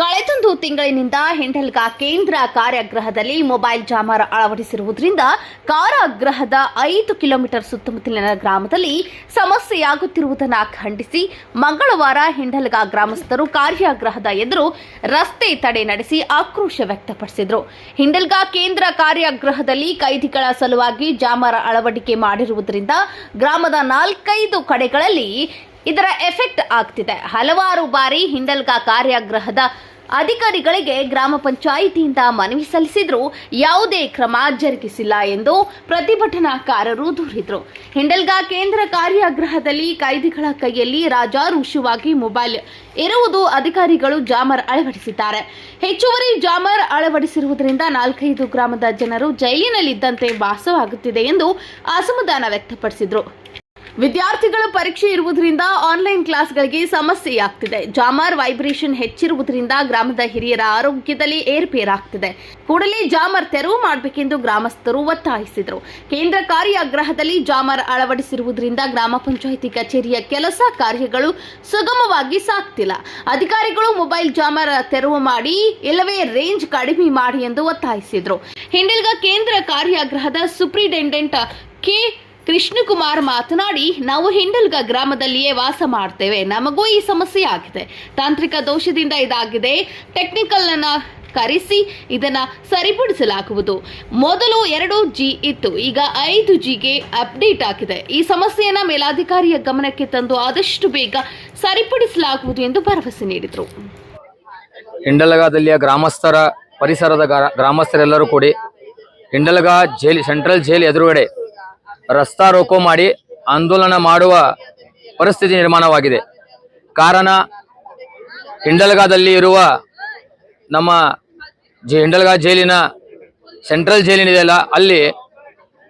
ಕಳೆದೊಂದು ತಿಂಗಳಿನಿಂದ ಹಿಂಡಲ್ಗಾ ಕೇಂದ್ರ ಕಾರಾಗೃಹದಲ್ಲಿ ಮೊಬೈಲ್ ಜಾಮರ್ ಅಳವಡಿಸಿರುವುದರಿಂದ ಕಾರಾಗೃಹದ ಐದು ಕಿಲೋಮೀಟರ್ ಸುತ್ತಮುತ್ತಲಿನ ಗ್ರಾಮದಲ್ಲಿ ಸಮಸ್ಯೆಯಾಗುತ್ತಿರುವುದನ್ನು ಖಂಡಿಸಿ ಮಂಗಳವಾರ ಹಿಂಡಲ್ಗಾ ಗ್ರಾಮಸ್ಥರು ಕಾರ್ಯಾಗ್ರಹದ ಎದುರು ರಸ್ತೆ ತಡೆ ನಡೆಸಿ ಆಕ್ರೋಶ ವ್ಯಕ್ತಪಡಿಸಿದರು. ಹಿಂಡಲ್ಗಾ ಕೇಂದ್ರ ಕಾರ್ಯಾಗೃಹದಲ್ಲಿ ಕೈದಿಗಳ ಸಲುವಾಗಿ ಜಾಮರ ಅಳವಡಿಕೆ ಮಾಡಿರುವುದರಿಂದ ಗ್ರಾಮದ ನಾಲ್ಕೈದು ಕಡೆಗಳಲ್ಲಿ ಇದರ ಎಫೆಕ್ಟ್ ಆಗ್ತಿದೆ. ಹಲವಾರು ಬಾರಿ ಹಿಂಡಲ್ಗಾ ಕಾರ್ಯಾಗೃಹದ ಅಧಿಕಾರಿಗಳಿಗೆ ಗ್ರಾಮ ಪಂಚಾಯಿತಿಯಿಂದ ಮನವಿ ಸಲ್ಲಿಸಿದ್ರೂ ಯಾವುದೇ ಕ್ರಮ ಜರುಗಿಸಿಲ್ಲ ಎಂದು ಪ್ರತಿಭಟನಾಕಾರರು ದೂರಿದರು. ಹಿಂಡಲ್ಗಾ ಕೇಂದ್ರ ಕಾರ್ಯಾಗ್ರಹದಲ್ಲಿ ಕೈದಿಗಳ ಕೈಯಲ್ಲಿ ರಾಜಾರುಷವಾಗಿ ಮೊಬೈಲ್ ಇರುವುದು ಅಧಿಕಾರಿಗಳು ಜಾಮರ್ ಅಳವಡಿಸಿದ್ದಾರೆ. ಹೆಚ್ಚುವರಿ ಜಾಮರ್ ಅಳವಡಿಸಿರುವುದರಿಂದ ನಾಲ್ಕೈದು ಗ್ರಾಮದ ಜನರು ಜೈಲಿನಲ್ಲಿದ್ದಂತೆ ವಾಸವಾಗುತ್ತಿದೆ ಎಂದು ಅಸಮಾಧಾನ ವ್ಯಕ್ತಪಡಿಸಿದರು. ವಿದ್ಯಾರ್ಥಿಗಳ ಪರೀಕ್ಷೆ ಇರುವುದರಿಂದ ಆನ್ಲೈನ್ ಕ್ಲಾಸ್ಗಳಿಗೆ ಸಮಸ್ಯೆಯಾಗ್ತಿದೆ. ಜಾಮರ್ ವೈಬ್ರೇಷನ್ ಹೆಚ್ಚಿರುವುದರಿಂದ ಗ್ರಾಮದ ಹಿರಿಯರ ಆರೋಗ್ಯದಲ್ಲಿ ಏರ್ಪೇರಾಗ್ತಿದೆ. ಕೂಡಲೇ ಜಾಮರ್ ತೆರವು ಮಾಡಬೇಕೆಂದು ಗ್ರಾಮಸ್ಥರು ಒತ್ತಾಯಿಸಿದರು. ಕೇಂದ್ರ ಕಾರ್ಯಾಗ್ರಹದಲ್ಲಿ ಜಾಮರ್ ಅಳವಡಿಸಿರುವುದರಿಂದ ಗ್ರಾಮ ಪಂಚಾಯಿತಿ ಕಚೇರಿಯ ಕೆಲಸ ಕಾರ್ಯಗಳು ಸುಗಮವಾಗಿ ಸಾಗ್ತಿಲ್ಲ. ಅಧಿಕಾರಿಗಳು ಮೊಬೈಲ್ ಜಾಮರ್ ತೆರವು ಮಾಡಿ, ಇಲ್ಲವೇ ರೇಂಜ್ ಕಡಿಮೆ ಮಾಡಿ ಎಂದು ಒತ್ತಾಯಿಸಿದರು. ಹಿಂಡಿಲ್ಗ ಕೇಂದ್ರ ಕಾರ್ಯಾಗ್ರಹದ ಸುಪ್ರಿಟೆಂಡೆಂಟ್ ಕೆ. ಕೃಷ್ಣಕುಮಾರ್ ಮಾತನಾಡಿ, ನಾವು ಹಿಂಡಲ್ಗ ಗ್ರಾಮದಲ್ಲಿಯೇ ವಾಸ ಮಾಡ್ತೇವೆ. ನಮಗೂ ಈ ಸಮಸ್ಯೆ ಆಗಿದೆ. ತಾಂತ್ರಿಕ ದೋಷದಿಂದ ಇದಾಗಿದೆ. ಟೆಕ್ನಿಕಲ್ ಕರೆಸಿ, ಇದನ್ನ ಸರಿಪಡಿಸಲಾಗುವುದು. ಮೊದಲು ಎರಡು ಜಿ ಇತ್ತು. ಈಗ ಐದು ಜಿಗೆ ಅಪ್ಡೇಟ್ ಆಗಿದೆ. ಈ ಸಮಸ್ಯೆಯನ್ನ ಮೇಲಾಧಿಕಾರಿಯ ಗಮನಕ್ಕೆ ತಂದು ಆದಷ್ಟು ಬೇಗ ಸರಿಪಡಿಸಲಾಗುವುದು ಎಂದು ಭರವಸೆ ನೀಡಿದರು. ಹಿಂಡಲಗಾದಲ್ಲಿಯ ಗ್ರಾಮಸ್ಥರ ಪರಿಸರದ ಗ್ರಾ- ಗ್ರಾಮಸ್ಥರೆಲ್ಲರೂ ಕೂಡಿ ಹಿಂಡಲಗಾ ಜೈಲ್, ಸೆಂಟ್ರಲ್ ಜೈಲ್ ಎದುರುಗಡೆ ರಸ್ತಾ ರೋಕೋ ಮಾಡಿ ಆಂದೋಲನ ಮಾಡುವ ಪರಿಸ್ಥಿತಿ ನಿರ್ಮಾಣವಾಗಿದೆ. ಕಾರಣ, ಹಿಂಡಲ್ಗಾದಲ್ಲಿ ಇರುವ ನಮ್ಮ ಹಿಂಡಲ್ಗಾ ಜೈಲಿನ ಸೆಂಟ್ರಲ್ ಜೈಲಿನಿದೆಯಲ್ಲ ಅಲ್ಲಿ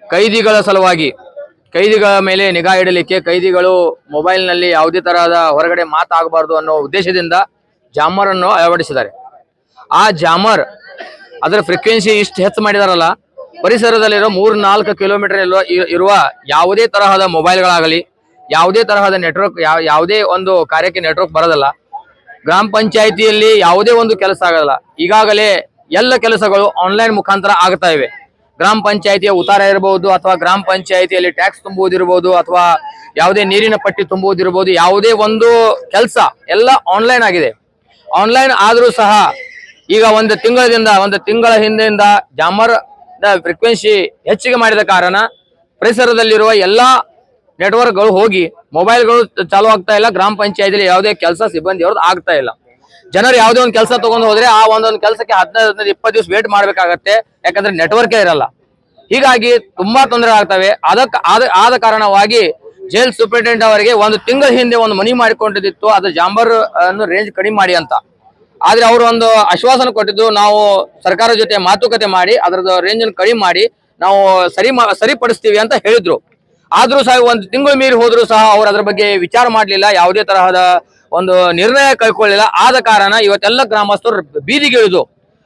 ಕೈದಿಗಳ ಸಲುವಾಗಿ, ಕೈದಿಗಳ ಮೇಲೆ ನಿಗಾ ಇಡಲಿಕ್ಕೆ ಕೈದಿಗಳು ಮೊಬೈಲ್ನಲ್ಲಿ ಯಾವುದೇ ತರಹದ ಹೊರಗಡೆ ಮಾತಾಗಬಾರ್ದು ಅನ್ನೋ ಉದ್ದೇಶದಿಂದ ಜಾಮರ್ ಅನ್ನು ಅಳವಡಿಸಿದ್ದಾರೆ. ಆ ಜಾಮರ್ ಅದರ ಫ್ರೀಕ್ವೆನ್ಸಿ ಇಷ್ಟು ಹೆಚ್ಚು ಮಾಡಿದಾರಲ್ಲ ಪರಿಸರದಲ್ಲಿರೋ ಮೂರ್ ನಾಲ್ಕು ಕಿಲೋಮೀಟರ್ ಇರುವ ಯಾವುದೇ ತರಹದ ಮೊಬೈಲ್ಗಳಾಗಲಿ ಯಾವುದೇ ತರಹದ ನೆಟ್ವರ್ಕ್ ಯಾವುದೇ ಒಂದು ಕಾರ್ಯಕ್ಕೆ ನೆಟ್ವರ್ಕ್ ಬರೋದಲ್ಲ. ಗ್ರಾಮ ಪಂಚಾಯಿತಿಯಲ್ಲಿ ಯಾವುದೇ ಒಂದು ಕೆಲಸ ಆಗಲ್ಲ. ಈಗಾಗಲೇ ಎಲ್ಲ ಕೆಲಸಗಳು ಆನ್ಲೈನ್ ಮುಖಾಂತರ ಆಗ್ತಾ ಇವೆ. ಗ್ರಾಮ ಪಂಚಾಯಿತಿಯ ಉತ್ತಾರ ಇರಬಹುದು ಅಥವಾ ಗ್ರಾಮ ಪಂಚಾಯಿತಿಯಲ್ಲಿ ಟ್ಯಾಕ್ಸ್ ತುಂಬುವುದಿರಬಹುದು ಅಥವಾ ಯಾವುದೇ ನೀರಿನ ಪಟ್ಟಿ ತುಂಬುವುದಿರಬಹುದು ಯಾವುದೇ ಒಂದು ಕೆಲಸ ಎಲ್ಲ ಆನ್ಲೈನ್ ಆಗಿದೆ. ಆನ್ಲೈನ್ ಆದರೂ ಸಹ ಈಗ ಒಂದು ತಿಂಗಳದಿಂದ ಒಂದು ತಿಂಗಳ ಹಿಂದೆಯಿಂದ ಜಾಮರ್ ಫ್ರೀಕ್ವೆನ್ಸಿ ಹೆಚ್ಚಿಗೆ ಮಾಡಿದ ಕಾರಣ ಪರಿಸರದಲ್ಲಿರುವ ಎಲ್ಲಾ ನೆಟ್ವರ್ಕ್ಗಳು ಹೋಗಿ ಮೊಬೈಲ್ಗಳು ಚಾಲು ಆಗ್ತಾ ಇಲ್ಲ, ಗ್ರಾಮ ಪಂಚಾಯತಿಲಿ ಯಾವುದೇ ಕೆಲಸ ಸಿಬ್ಬಂದಿ ಅವ್ರದ್ದು ಆಗ್ತಾ ಇಲ್ಲ. ಜನರು ಯಾವುದೇ ಒಂದು ಕೆಲಸ ತಗೊಂಡು ಹೋದ್ರೆ ಆ ಒಂದೊಂದು ಕೆಲಸಕ್ಕೆ ಹದಿನೈದು ಹದಿನೈದು, ಇಪ್ಪತ್ತು ದಿವಸ ವೇಟ್ ಮಾಡಬೇಕಾಗತ್ತೆ, ಯಾಕಂದ್ರೆ ನೆಟ್ವರ್ಕೇ ಇರಲ್ಲ. ಹೀಗಾಗಿ ತುಂಬಾ ತೊಂದರೆ ಆಗ್ತವೆ. ಅದಕ್ಕೆ, ಆದ ಆದ ಕಾರಣವಾಗಿ ಜೈಲ್ ಸೂಪರಿಂಟೆಂಡೆಂಟ್ ಅವರಿಗೆ ಒಂದು ತಿಂಗಳ ಹಿಂದೆ ಒಂದು ಮನಿ ಮಾಡಿಕೊಂಡಿದ್ದಿತ್ತು, ಅದು ಜಾಂಬರ್ ಅನ್ನು ರೇಂಜ್ ಕಡಿಮೆ ಮಾಡಿ ಅಂತ. ಆದ್ರೆ ಅವರು ಒಂದು ಆಶ್ವಾಸನೆ ಕೊಟ್ಟಿದ್ದು, ನಾವು ಸರ್ಕಾರ ಜೊತೆ ಮಾತುಕತೆ ಮಾಡಿ ಅದರದ ರೇಂಜ್ ಅನ್ನು ಕಡಿಮೆ ಮಾಡಿ, ನಾವು ಸರಿ ಸರಿಪಡಿಸ್ತೀವಿ ಅಂತ ಹೇಳಿದ್ರು. ಆದ್ರೂ ಸಹ ಒಂದು ತಿಂಗಳು ಮೀರಿ ಹೋದ್ರು ಸಹ ಅವ್ರು ಅದ್ರ ಬಗ್ಗೆ ವಿಚಾರ ಮಾಡಲಿಲ್ಲ, ಯಾವುದೇ ತರಹದ ಒಂದು ನಿರ್ಣಯ ಕೈಗೊಳ್ಳಿಲ್ಲ ಆದ ಕಾರಣ ಇವತ್ತೆಲ್ಲ ಗ್ರಾಮಸ್ಥರು ಬೀದಿಗೆ ಇಳಿದು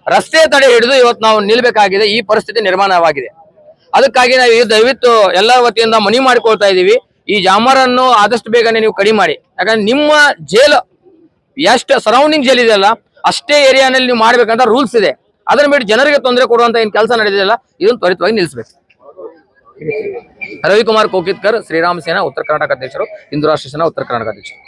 ರಸ್ತೆ ತಡೆ ಹಿಡಿದು ಇವತ್ತು ನಾವು ನಿಲ್ಬೇಕಾಗಿದೆ, ಈ ಪರಿಸ್ಥಿತಿ ನಿರ್ಮಾಣವಾಗಿದೆ. ಅದಕ್ಕಾಗಿ ನಾವು ದಯವಿಟ್ಟು ಎಲ್ಲ ವತಿಯಿಂದ ಮನವಿ ಮಾಡಿಕೊಳ್ತಾ ಇದ್ದೀವಿ ಈ ಜಾಮರನ್ನು ಆದಷ್ಟು ಬೇಗನೆ ನೀವು ಕಡಿಮೆ ಮಾಡಿ. ಯಾಕಂದ್ರೆ ನಿಮ್ಮ ಜೈಲು ಎಷ್ಟು ಸರೌಂಡಿಂಗ್ ಜೈಲ್ ಇದೆಯಲ್ಲ, ಅಷ್ಟೇ ಏರಿಯಾನಲ್ಲಿ ನೀವು ಮಾಡ್ಬೇಕಂತ ರೂಲ್ಸ್ ಇದೆ. ಅದನ್ನ ಬಿಟ್ಟು ಜನರಿಗೆ ತೊಂದರೆ ಕೊಡುವಂತ ಏನ್ ಕೆಲಸ ನಡೆದಿದೆಯಲ್ಲ, ಇದನ್ನು ತ್ವರಿತವಾಗಿ ನಿಲ್ಲಿಸಬೇಕು. ರವಿಕುಮಾರ್ ಕೋಕಿತ್ಕರ್, ಶ್ರೀರಾಮ್ ಸೇನಾ, ಉತ್ತರ ಕರ್ನಾಟಕ ಅಧ್ಯಕ್ಷರು ಹಿಂದೂ ರಾಷ್ಟ್ರ ಸೇನಾ, ಉತ್ತರ ಕರ್ನಾಟಕ ಅಧ್ಯಕ್ಷರು.